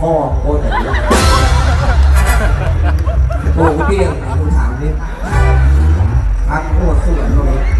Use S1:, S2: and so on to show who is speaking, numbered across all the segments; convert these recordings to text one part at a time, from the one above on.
S1: พ่อโคตรอย่งนี้
S2: โอ้โหเพียงผมถามนิดพักโคตรสวยเลย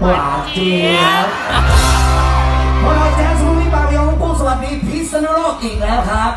S3: หวานเจี๊ยบพวกเราแจ๊สมูวี่ปาเดียวพวกสวัสดีพิษณุโลกอีกแล้วครับ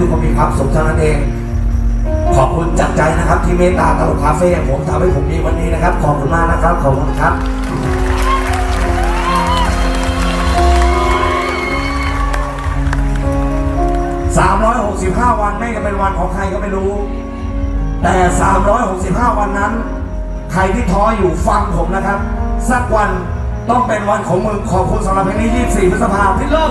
S3: ทุกคนมีความสุขเท่านั้นเอง ขอบคุณจากใจนะครับ ที่เมตตาตลกคาเฟ่ของผมทำให้ผมมีวันนี้นะครับ ขอบคุณมากนะครับ ขอบคุณครับ 365 วันไม่จะเป็นวันของใครก็ไม่รู้ แต่ 365 วันนั้น ใครที่ท้ออยู่ฟังผมนะครับ สักวันต้องเป็นวันของมึงขอบคุณสำหรับเพลงนี้ 24 พฤษภาพี่เลิก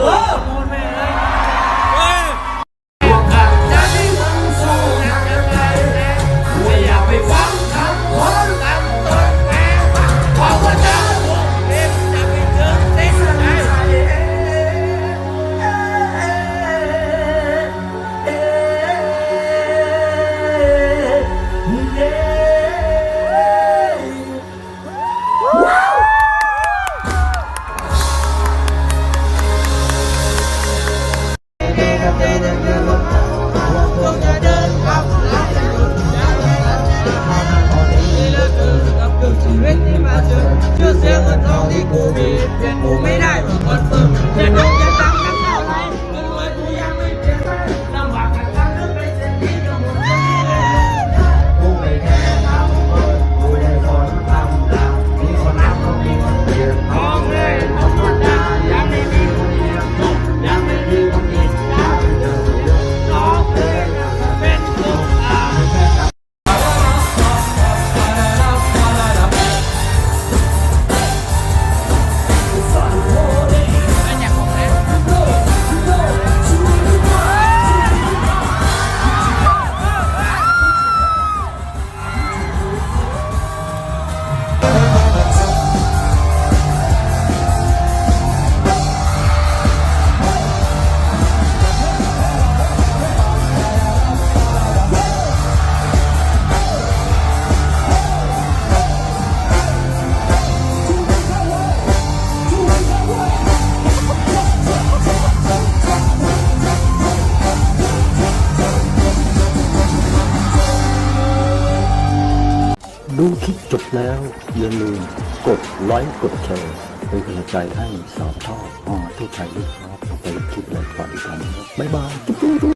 S4: ดูคลิปจบแล้ว อย่าลืมกดไลค์กดแชร์เป็นกำลังใจให้สาวชอบอ๋อทุกใจด้วยครับไปคลิปอะไรก่อนกันบบ๊ายบาย